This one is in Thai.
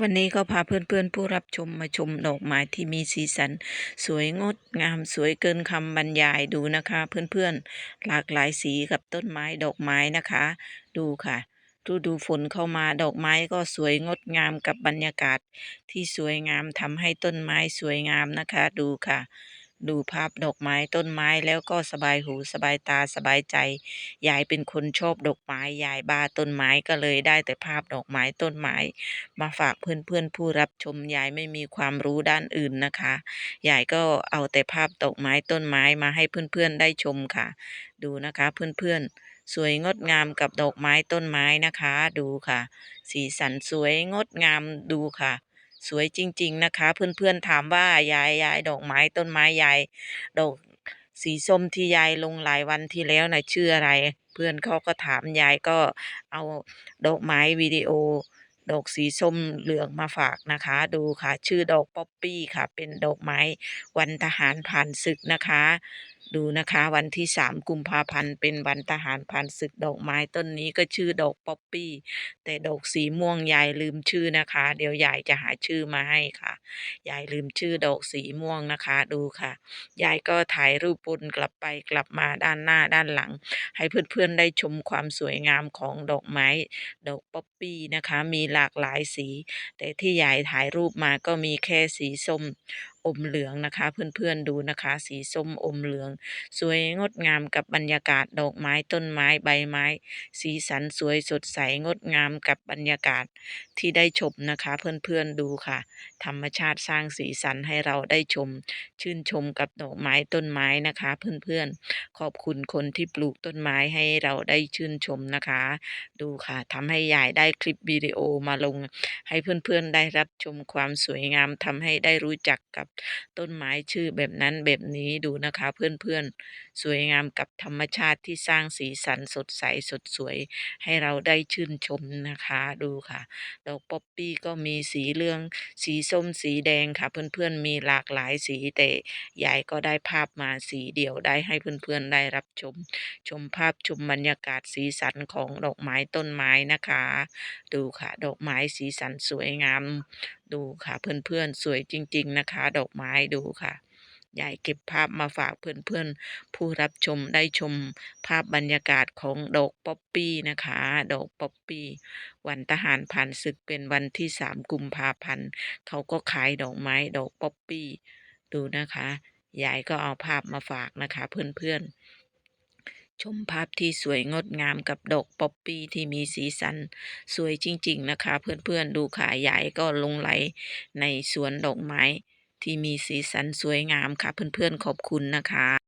วันนี้ก็พาเพื่อนๆผู้รับชมมาชมดอกไม้ที่มีสีสัน สวยงดงามสวยเกินคำบรรยายดูนะคะ เพื่อนๆหลากหลายสีกับต้นไม้ดอกไม้นะคะ ดูค่ะฤดูฝนเข้ามาดอกไม้ก็สวยงดงามกับบรรยากาศที่สวยงามทำให้ต้นไม้สวยงามนะคะ ดูค่ะ ดูภาพดอกไม้ต้นไม้แล้วก็สบายหูสบายตาสบายใจ ยายเป็นคนชอบดอกไม้ ยายบ้าต้นไม้ก็เลยได้แต่ภาพดอกไม้ต้นไม้ มาฝากเพื่อนๆผู้รับชมยายไม่มีความรู้ด้านอื่นนะคะ ยายก็เอาแต่ภาพดอกไม้ต้นไม้มาให้เพื่อนๆได้ชมค่ะ ดูนะคะเพื่อนๆสวยงดงามกับดอกไม้ต้นไม้นะคะ ดูค่ะ สีสันสวยงดงามดูค่ะ สวยจริง ๆ นะคะ เพื่อนๆถามว่ายายยายดอกไม้ต้นไม้ยายดอกสีส้มที่ยายลงหลายวันที่แล้วน่ะชื่ออะไร เพื่อนเขาก็ถามยายก็เอาดอกไม้วิดีโอ ดอกสีส้มเหลืองมาฝากนะคะ ดูค่ะ ชื่อดอกป๊อปปี้ค่ะ เป็นดอกไม้วันทหารผ่านศึกนะคะ ดูนะคะวันที่3กุมภาพันธ์เป็นวันทหารผ่านศึกดอกไม้ต้นนี้ก็ชื่อดอกป๊อปปี้ แต่ดอกสีม่วงยายลืมชื่อนะคะ เดี๋ยวยายจะหาชื่อมาให้ค่ะยายลืมชื่อดอกสีม่วงนะคะ ดูค่ะยายก็ถ่ายรูปปนกลับไปกลับมาด้านหน้าด้านหลัง ให้เพื่อนๆได้ชมความสวยงามของดอกไม้ ดอกป๊อปปี้นะคะ มีหลากหลายสี แต่ที่ยายถ่ายรูปมาก็มีแค่สีส้มอมเหลืองนะคะ เพื่อนๆดูนะคะ สีส้มอมเหลือง สวยงดงามกับบรรยากาศดอกไม้ต้นไม้ใบไม้ สีสันสวยสดใสงดงามกับบรรยากาศที่ได้ชมนะคะ เพื่อนๆดูค่ะ ธรรมชาติสร้างสีสันให้เราได้ชม ชื่นชมกับดอกไม้ต้นไม้นะคะ เพื่อนๆขอบคุณคนที่ปลูกต้นไม้ให้เราได้ชื่นชมนะคะ ดูค่ะทำให้ยายได้คลิปวิดีโอมาลง ให้เพื่อนๆได้รับชมความสวยงามทำให้ได้รู้จักกับต้นไม้ชื่อแบบนั้นแบบนี้ดูนะคะเพื่อนๆ สวยงามกับธรรมชาติที่สร้างสีสันสดใสสดสวย ให้เราได้ชื่นชมนะคะดูค่ะดอกป๊อปปี้ก็มีสีเหลืองสีส้มสีแดงค่ะ เพื่อนๆมีหลากหลายสีแต่ยายก็ได้ภาพมาสีเดียวได้ให้เพื่อนๆได้รับชม ชมภาพชมบรรยากาศสีสันของดอกไม้ต้นไม้นะคะ ดูค่ะ ดอกไม้สีสันสวยงาม ดูค่ะ เพื่อนๆสวยจริง ๆ นะคะ ดอกไม้ดูค่ะยายเก็บภาพมาฝากเพื่อนๆ ผู้รับชมได้ชมภาพบรรยากาศของดอกป๊อปปี้นะคะ ดอกป๊อปปี้ วันทหารผ่านศึกเป็นวันที่3กุมภาพันธ์ เขาก็ขายดอกไม้ดอกป๊อปปี้ ดูนะคะ ยายก็เอาภาพมาฝากนะคะเพื่อนๆ ชมภาพที่สวยงดงามกับดอกป๊อปปี้ที่มีสีสัน สวยจริง ๆ นะคะ เพื่อนๆดูค่ะยายก็ลงไหลในสวนดอกไม้ ที่มีสีสันสวยงามค่ะ เพื่อนๆขอบคุณนะคะ